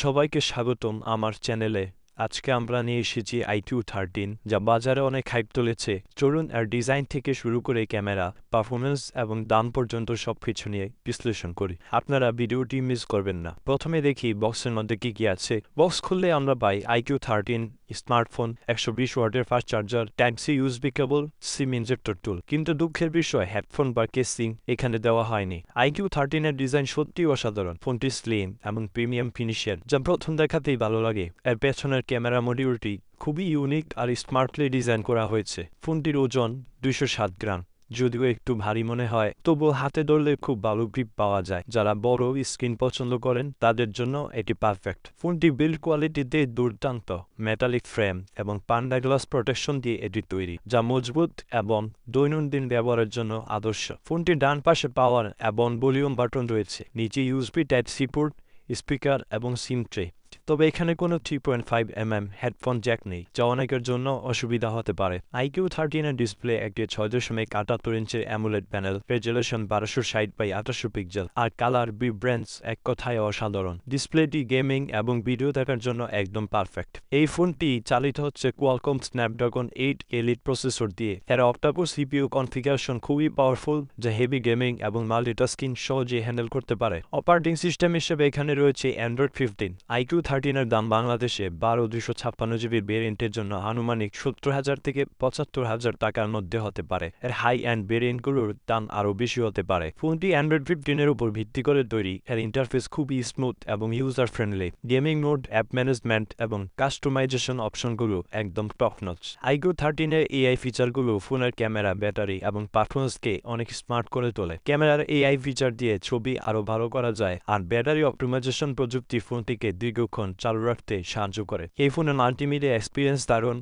সবাইকে স্বাগতম আমার চ্যানেলে। আজকে আমরা নিয়ে এসেছি আইকিউ থার্টিন, যা বাজারে অনেক হাইপ তুলেছে। চলুন আর ডিজাইন থেকে শুরু করে ক্যামেরা পারফরমেন্স এবং দাম পর্যন্ত সব কিছু নিয়ে বিশ্লেষণ করি। আপনারা ভিডিওটি মিস করবেন না। প্রথমে দেখি বক্সের মধ্যে কি কি আছে। বক্স খুললে আমরা পাই আইকিউ থার্টিন স্মার্টফোন, একশো বিশ ওয়ার্ডের fast charger, type C USB cable, SIM injector tool. কিন্তু দুঃখের বিষয়, হেডফোন বা কেসিং এখানে দেওয়া হয়নি। আইকিউ থার্টিনের ডিজাইন সত্যিই অসাধারণ। ফোনটি স্লিম এবং প্রিমিয়াম ফিনিশের, যা প্রথম দেখাতেই ভালো লাগে। এর পেছনের ক্যামেরা মডিউলটি খুবই ইউনিক আর স্মার্টলি ডিজাইন করা হয়েছে। ফোনটির ওজন দুইশো সাত গ্রাম। যদিও একটু ভারী মনে হয়, তবুও হাতে ধরলে খুব ভালো গ্রিপ পাওয়া যায়। যারা বড় স্ক্রিন পছন্দ করেন, তাদের জন্য এটি পারফেক্ট ফোনটি বিল্ড কোয়ালিটিতে দুর্দান্ত। মেটালিক ফ্রেম এবং পান্ডা গ্লাস প্রোটেকশন দিয়ে এটি তৈরি, যা মজবুত এবং দৈনন্দিন ব্যবহারের জন্য আদর্শ। ফোনটির ডান পাশে পাওয়ার এবং ভলিউম বাটন রয়েছে। নিচে USB type C port speaker এবং সিম ট্রে তবে এখানে কোনো three point five M M headphone jack নেই, যা অনেকের জন্য অসুবিধা হতে পারে। আইকিউ থার্টিনের ডিসপ্লে একটি ছয় দশমিক আটাত্তর ইঞ্চের অ্যামুলেট প্যানেল রেজুলেশন বারোশো ষাট বাই আঠাশশো পিক্সেল আর কালার বি ব্র্যান্ডস এক কথায় অসাধারণ। ডিসপ্লেটি গেমিং এবং ভিডিও দেখার জন্য একদম পারফেক্ট এই ফোনটি চালিত হচ্ছে Qualcomm Snapdragon eight Elite processor দিয়ে। এর অক্টাকোর সিপিইউ কনফিগারেশন খুবই পাওয়ারফুল যা হেভি গেমিং এবং মাল্টিটাস্কিং সহজে হ্যান্ডেল করতে পারে। অপারেটিং সিস্টেম হিসেবে এখানে রয়েছে অ্যান্ড্রয়েড ফিফটিন আইকিউ থার্টিনের দাম বাংলাদেশে বারো দুশো ছাপ্পান্ন জিবির ভেরিয়েন্টের জন্য আনুমানিক সত্তর হাজার থেকে পঁচাত্তর হাজার টাকার মধ্যে হতে পারে। এর হাই অ্যান্ড ভেরিয়েন্টগুলোর দাম আরও বেশি হতে পারে। ফোনটি অ্যান্ড্রয়েড ফিফটিনের উপর ভিত্তি করে তৈরি। এর ইন্টারফেস খুবই স্মুথ এবং user friendly gaming mode app management এবং কাস্টমাইজেশন অপশনগুলো একদম টপ নচ আইকিউ থার্টিনের এআই ফিচারগুলো ফোনের ক্যামেরা, ব্যাটারি এবং পারফরমেন্সকে অনেক স্মার্ট করে তোলে। ক্যামেরার এআই ফিচার দিয়ে ছবি আরও ভালো করা যায়। আর ব্যাটারি অপটিমাইজেশন প্রযুক্তি ফোনটিকে দীর্ঘক্ষণ চালু রাখতে সাহায্য করে। এই ফোনের মাল্টিমিডিয়া এক্সপিরিয়েন্স দারুণ।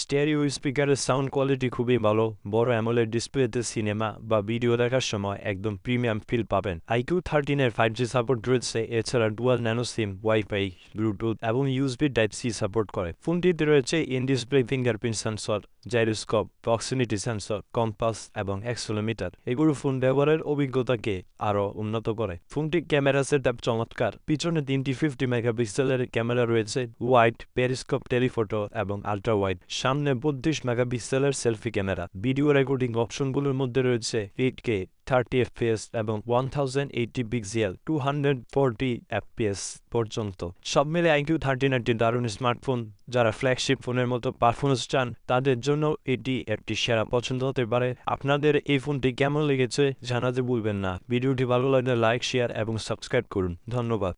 স্টেরিও স্পিকারের সাউন্ড কোয়ালিটি খুবই ভালো। বড় অ্যামোলেড ডিসপ্লেতে সিনেমা বা ভিডিও দেখার সময় একদম প্রিমিয়াম ফিল পাবেন। আইকিউ থার্টিনের ফাইভ জি সাপোর্ট রয়েছে, এছাড়া dual nano SIM wifi Bluetooth এবং ইউএসবি টাইপ সি সাপোর্ট করে। ফোনটিতে রয়েছে in display fingerprint sensor gyroscope proximity sensor compass এবং অ্যাক্সোলোমিটার এগুলো ফোন ব্যবহারের অভিজ্ঞতাকে আরও উন্নত করে। ফোনটি ক্যামেরা সেটআপ চমৎকার। পিছনে তিনটি ফিফটি মেগাপিক্সেলের ক্যামেরা রয়েছে ওয়াইড পেরিস্কোপ টেলিফোটো এবং আল্ট্রা ওয়াইড সামনে বত্রিশ মেগা মেগাপিক্সেলের সেলফি ক্যামেরা। ভিডিও রেকর্ডিং অপশনগুলোর মধ্যে রয়েছে এইট কে থার্টি এফপিএস এবং one thousand eighty pixel two hundred forty FPS পর্যন্ত। সব মিলে আইকিউ থার্টিন একটি দারুণ স্মার্টফোন যারা ফ্ল্যাগশিপ ফোনের মতো পারফরমেন্স চান, তাদের জন্য এটি একটি সেরা পছন্দ হতে পারে। আপনাদের এই ফোনটি কেমন লেগেছে জানাতে ভুলবেন না। ভিডিওটি ভালো লাগলে লাইক শেয়ার এবং সাবস্ক্রাইব করুন। ধন্যবাদ।